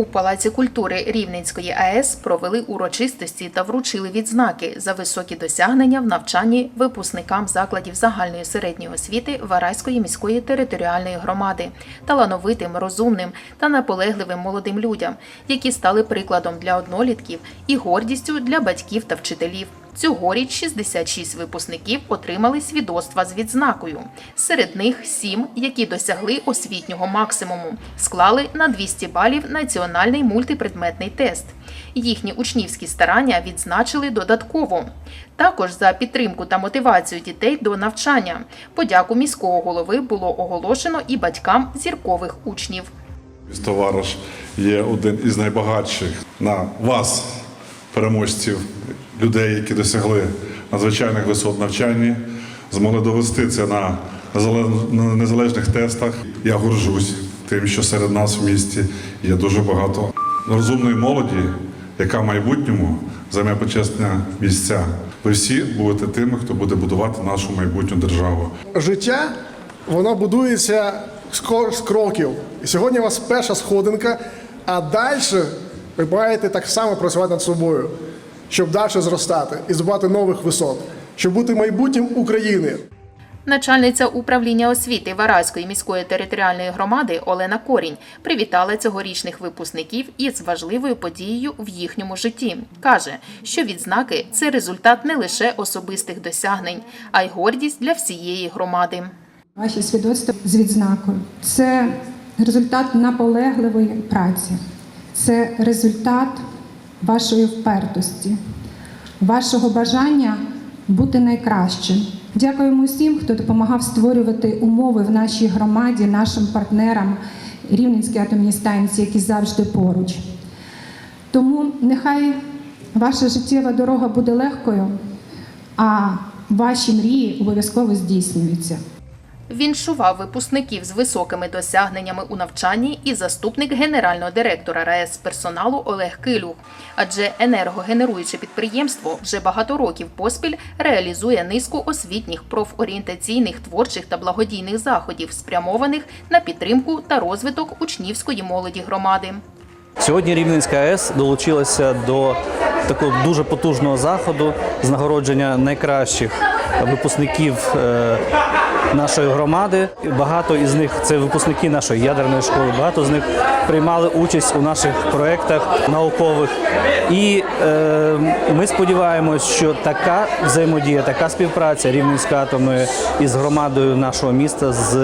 У Палаці культури Рівненської АЕС провели урочистості та вручили відзнаки за високі досягнення в навчанні випускникам закладів загальної середньої освіти Варайської міської територіальної громади, талановитим, розумним та наполегливим молодим людям, які стали прикладом для однолітків і гордістю для батьків та вчителів. Цьогоріч 66 випускників отримали свідоцтва з відзнакою. Серед них 7, які досягли освітнього максимуму, склали на 200 балів національний мультипредметний тест. Їхні учнівські старання відзначили додатково. Також за підтримку та мотивацію дітей до навчання. Подяку міського голови було оголошено і батькам зіркових учнів. Місто Вараш є один із найбагатших на вас, переможців, людей, які досягли надзвичайних висот навчання, змогли довести це на незале- незалежних тестах. Я горжусь тим, що серед нас в місті є дуже багато розумної молоді, яка в майбутньому займе почесні місця. Ви всі будете тими, хто буде будувати нашу майбутню державу. життя воно будується з кроків. І сьогодні у вас перша сходинка, а далі ви маєте так само працювати над собою, щоб далі зростати і здобувати нових висот, щоб бути майбутнім України. Начальниця управління освіти Вараської міської територіальної громади Олена Корінь привітала цьогорічних випускників із важливою подією в їхньому житті. Каже, що відзнаки це результат не лише особистих досягнень, а й гордість для всієї громади. Ваші свідоцтва з відзнакою це результат наполегливої праці, це результат вашої впертості, вашого бажання бути найкращим. Дякуємо усім, хто допомагав створювати умови в нашій громаді, нашим партнерам Рівненській атомній станції, які завжди поруч. Тому нехай ваша життєва дорога буде легкою, а ваші мрії обов'язково здійснюються. Віншував випускників з високими досягненнями у навчанні і заступник генерального директора РаЕС персоналу Олег Килюх. Адже енергогенеруюче підприємство вже багато років поспіль реалізує низку освітніх, профорієнтаційних, творчих та благодійних заходів, спрямованих на підтримку та розвиток учнівської молоді громади. Сьогодні Рівненська АЕС долучилася до такого дуже потужного заходу з нагородження найкращих випускників е, нашої громади. Багато із них це випускники нашої ядерної школи. Багато з них приймали участь у наших проєктах наукових. І е, ми сподіваємось, що така взаємодія, така співпраця Рівненської атомної із громадою нашого міста з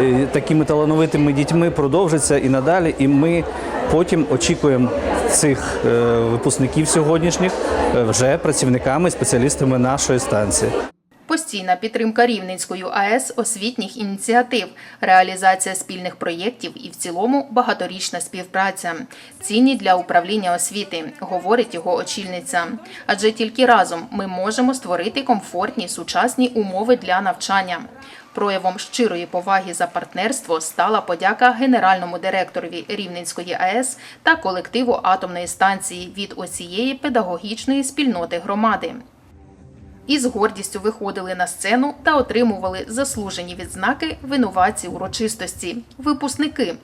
е, такими талановитими дітьми продовжиться і надалі. І ми потім очікуємо цих е, випускників сьогоднішніх е, вже працівниками, спеціалістами нашої станції. Постійна підтримка Рівненською АЕС освітніх ініціатив, реалізація спільних проєктів і в цілому багаторічна співпраця. Цінні для управління освіти, говорить його очільниця. Адже тільки разом ми можемо створити комфортні сучасні умови для навчання. Проявом щирої поваги за партнерство стала подяка генеральному директорові Рівненської АЕС та колективу атомної станції від усієї педагогічної спільноти громади і з гордістю виходили на сцену та отримували заслужені відзнаки винуватці урочистості, випускники.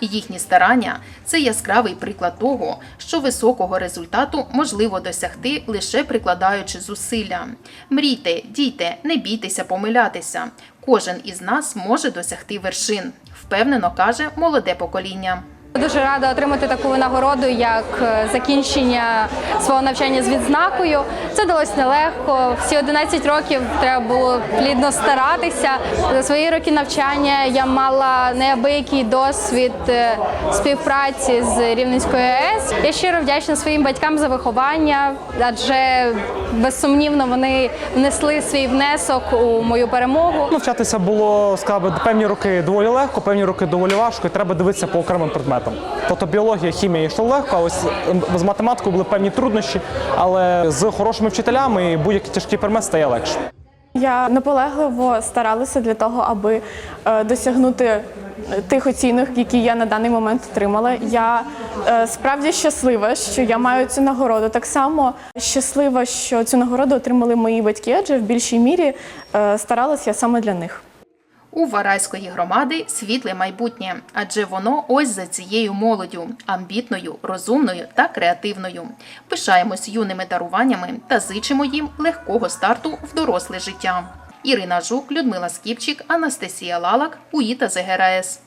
Їхні старання це яскравий приклад того, що високого результату можливо досягти лише прикладаючи зусилля. Мрійте, дійте, не бійтеся помилятися. Кожен із нас може досягти вершин, впевнено каже молоде покоління. Дуже рада отримати таку нагороду, як е, закінчення свого навчання з відзнакою. Це далось нелегко. Всі 11 років треба було плідно старатися. За свої роки навчання я мала неабиякий досвід е, співпраці з Рівненською АЕС. Я щиро вдячна своїм батькам за виховання, адже безсумнівно вони внесли свій внесок у мою перемогу. Навчатися було би, певні роки доволі легко, певні роки доволі важко, і треба дивитися по окремим предметам. Тобто біологія, хімія йшло легко, а ось ем, з математикою були певні труднощі, але з хорошими вчителями будь-який тяжкий предмет стає легше. Я наполегливо старалася для того, аби е, досягнути е, тих оцінок, які я на даний момент отримала. Я е, справді щаслива, що я маю цю нагороду. Так само щаслива, що цю нагороду отримали мої батьки, адже в більшій мірі старалася я саме для них. У Варайської громади світле майбутнє, адже воно ось за цією молоддю, амбітною, розумною та креативною. Пишаємось юними даруваннями та зичимо їм легкого старту в доросле життя. Ірина Жук, Людмила Скіпчик, Анастасія Лалак, УІТА ЗГРАЕС.